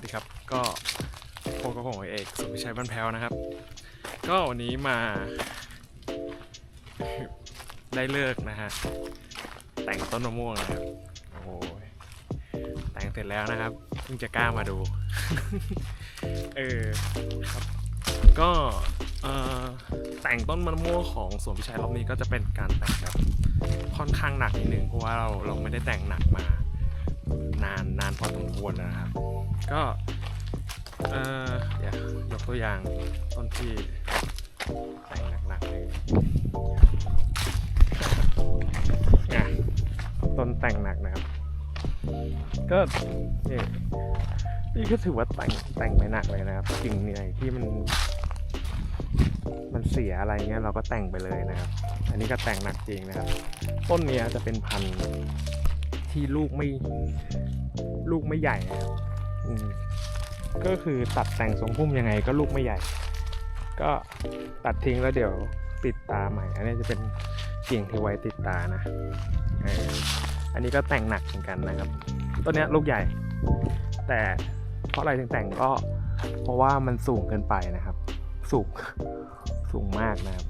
วัสดีครับ ก็พบกับผมเอกสุวิชัยบ้านแพ้วนะครับ ก็วันนี้มา ได้เลิกนะฮะ แต่งต้นมะม่วงนะครับ โอ้ยแต่งเสร็จแล้วนะครับเพิ่งจะกล้ามาดู เออครับ ก็แต่งต้นมะม่วงของสวนพิชัยรอบนี้ก็จะเป็นการแต่งแบบค่อนข้างหนักนิดนึงเพราะว่าเราเราไม่ได้แต่งหนักมา นานนานพอสมควรนะครับ ก็เอ่อเดี๋ยวยกตัวอย่างต้นที่แต่งหนักๆเลยอะต้นแต่งหนักนะครับ ก็นี่นี่ก็ถือว่าแต่งแต่งไม่หนักเลยนะครับกิ่งไหนที่มัน มันเสียอะไรเงี้ยเราก็แต่งไปเลยนะครับ อันนี้ก็แต่งหนักจริงนะครับ ต้นเนี้ยจะเป็นพันธุ์ ที่ลูกไม่ลูกไม่ใหญ่นะครับก็คือตัดแต่งทรงพุ่มยังไงก็ลูกไม่ใหญ่ ก็ตัดทิ้งแล้วเดี๋ยวติดตาใหม่ อันนี้จะเป็นกิ่งที่ไว้ติดตานะอันนี้ก็แต่งหนักเหมือนกันนะครับต้นนี้ลูกใหญ่ แต่เพราะอะไรถึงแต่งก็เพราะว่ามันสูงเกินไปนะครับ สูงสูงมากนะครับ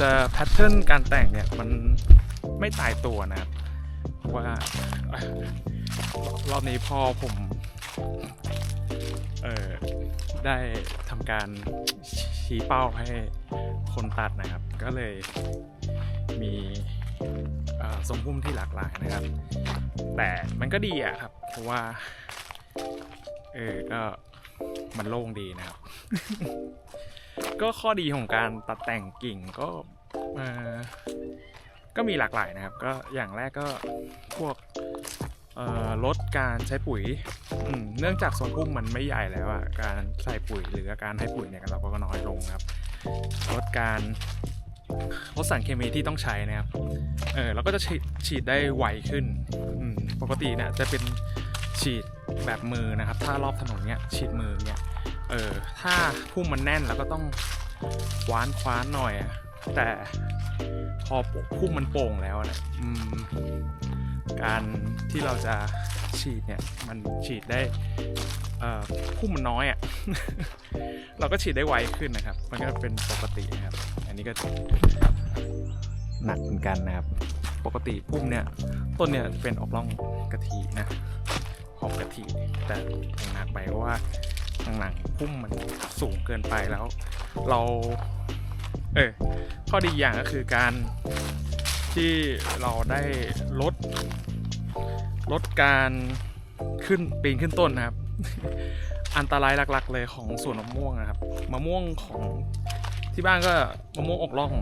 จะแพทเทิร์นการแต่งเนี่ยมันไม่ตายตัวนะครับ ว่า รอบนี้พอผม เออได้ทำการชี้เป้าให้คนตัดนะครับ ก็เลยมีเอ่อทรงพุ่มที่หลากหลายนะครับ แต่มันก็ดีอะครับ เพราะว่า เออก็มันโล่งดีนะครับ ก็ข้อดีของการตัดแต่งกิ่งก็ ก็มีหลากหลายนะครับ ก็อย่างแรกก็พวกลดการใช้ปุ๋ย เนื่องจากสวนพุ่มมันไม่ใหญ่แล้วอะการใส่ปุ๋ยหรือการให้ปุ๋ยเนี่ยเราก็น้อยลงครับ ลดการลดสารเคมีที่ต้องใช้นะครับ เออเราก็จะฉีดได้ไวขึ้น ปกติเนี่ยจะเป็นฉีดแบบมือนะครับ ถ้ารอบถนนเนี่ยฉีดมือเนี่ย เออถ้าพุ่มมันแน่นแล้วก็ต้องคว้านคว้านหน่อยอะ แต่พอพุ่มมันโป่งแล้วเนี่ยการที่เราจะฉีดเนี่ยมันฉีดได้พุ่มมันน้อยอะ่ะ เราก็ฉีดได้ไวขึ้นนะครับ มันก็เป็นปกตินะครับ อันนี้ก็หนักเหมือนกันนะครับ ปกติพุ่มเนี่ยต้นเนี่ยเป็นออกร่องกะทินะหอมกะทิแต่หนักไปเพราะว่าหลังๆพุ่มมันสูงเกินไปแล้ว เรา เออข้อดีอย่างก็คือการที่เราได้ลดลดการขึ้นปีนขึ้นต้นนะครับ อันตรายหลักๆเลยของสวนมะม่วงนะครับมะม่วงของที่บ้านก็มะม่วงอกร่อง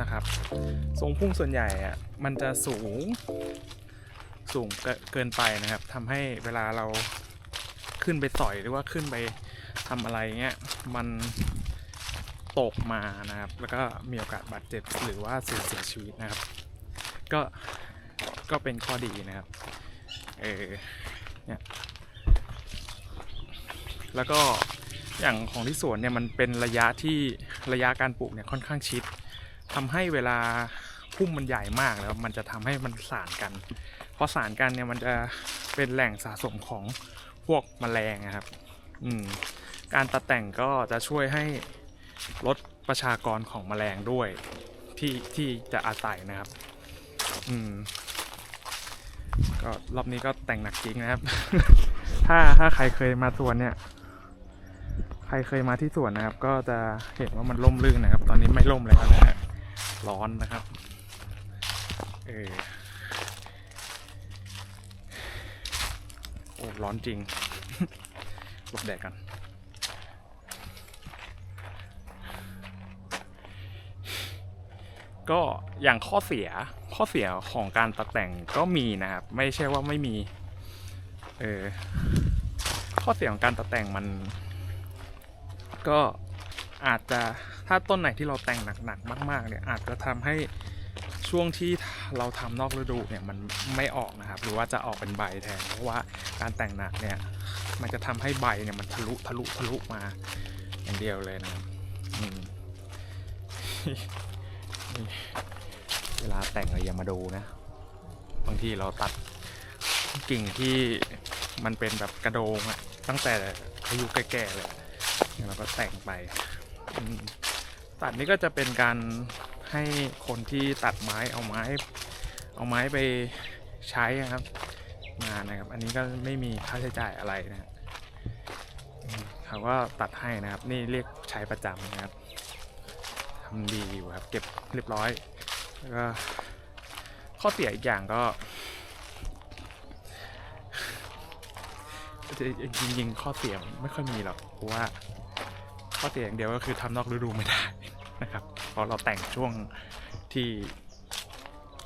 นะครับ ทรงพุ่งส่วนใหญ่อะมันจะสูงสูงเกิเกินไปนะครับทำให้เวลาเราขึ้นไปสอยหรือว่าขึ้นไปทำอะไรเงี้ยมัน ตกมานะครับ แล้วก็มีโอกาสบาดเจ็บหรือว่าสูญเสียชีวิตนะครับ ก็ก็เป็นข้อดีนะครับ เออเนี่ยแล้วก็อย่างของที่สวนเนี่ยมันเป็นระยะที่ระยะการปลูกเนี่ยค่อนข้างชิดทำให้เวลาพุ่มมันใหญ่มากแล้วมันจะทำให้มันสานกัน เพอสานกันเนี่ยมันจะเป็นแหล่งสะสมของพวกแมลงนะครับ อืมการตัดแต่งก็จะช่วยให้ ลดประชากรของแมลงด้วยที่ที่จะอาศัยนะครับ อืม ก็รอบนี้ก็แต่งหนักจริงนะครับ ถ้าถ้าใครเคยมาสวนเนี่ย ใครเคยมาที่สวนนะครับ ก็จะเห็นว่ามันร่มรื่นนะครับ ตอนนี้ไม่ร่มแล้วนะฮะร้อนนะครับ เออโอ้ร้อนจริงหลบแดดกัน ก็อย่างข้อเสียข้อเสียของการตัดแต่งก็มีนะครับ ไม่ใช่ว่าไม่มี เออข้อเสียของการตัดแต่งมัน ก็อาจจะถ้าต้นไหนที่เราแต่งหนักๆมาก ๆ เนี่ยอาจจะทำให้ช่วงที่เราทำนอกฤดูเนี่ยมันไม่ออกนะครับ หรือว่าจะออกเป็นใบแทนเพราะว่าการแต่งหนักเนี่ยมันจะทำให้ใบเนี่ยมันทะลุทะลุทะลุมาอย่างเดียวเลยนะครับอืม เวลาแต่งเราอย่ามาดูนะ บางทีเราตัดกิ่งที่มันเป็นแบบกระโดงอะตั้งแต่อายุแก่ๆเลยเราก็แต่งไปตัดนี้ก็จะเป็นการให้คนที่ตัดไม้เอาไม้ เอาไม้ไปใช้อะครับงานะครับ อันนี้ก็ไม่มีค่าใช้จ่ายอะไรนะเขาก็ตัดให้นะครับ นี่เรียกใช้ประจำนะครับ ทำดีอยู่ครับ เก็บเรียบร้อย แล้วก็ข้อเสียอีกอย่างก็จริงๆ ข้อเสียไม่ค่อยมีหรอกเพราะว่าข้อเสียอย่างเดียวก็คือทำนอกฤดูไม่ได้นะครับ เพราะเราแต่งช่วงที่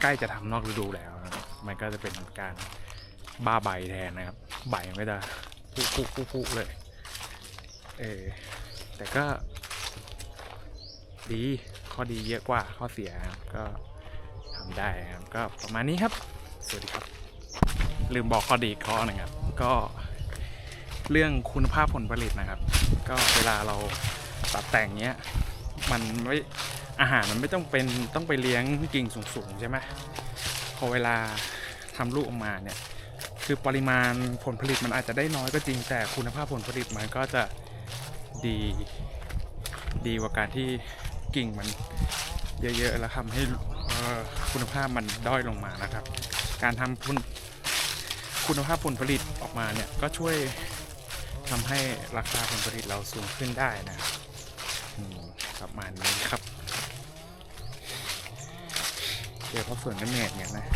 ใกล้จะทำนอกฤดูแล้ว มันก็จะเป็นการบ้าใบแทนนะครับ ใบมันก็จะพุพุพุพุเลย เออแต่ก็ ดี ข้อดีเยอะกว่าข้อเสียครับก็ทำได้ครับก็ประมาณนี้ครับ สวัสดีครับ ลืมบอกข้อดีอีกข้อหนึ่งครับ ก็เรื่องคุณภาพผลผลิตนะครับ ก็เวลาเราตัดแต่งเนี้ยมันไม่อาหารมันไม่ต้องเป็นต้องไปเลี้ยงกิ่งสูงๆใช่ไหมพอเวลาทำลูกออกมาเนี่ยคือปริมาณผลผลิตมันอาจจะได้น้อยก็จริงแต่คุณภาพผลผลิตมันก็จะดีดีกว่าการที่ กิ่งมันเยอะๆแล้วทำให้คุณภาพมันด้อยลงมานะครับ การทำคุณคุณภาพผลผลิตออกมาเนี่ยก็ช่วยทำให้ราคาผลผลิตเราสูงขึ้นได้นะประมาณนี้ครับ เดี๋ยวพอฝนก็เหนื่อยเนี่ยนะ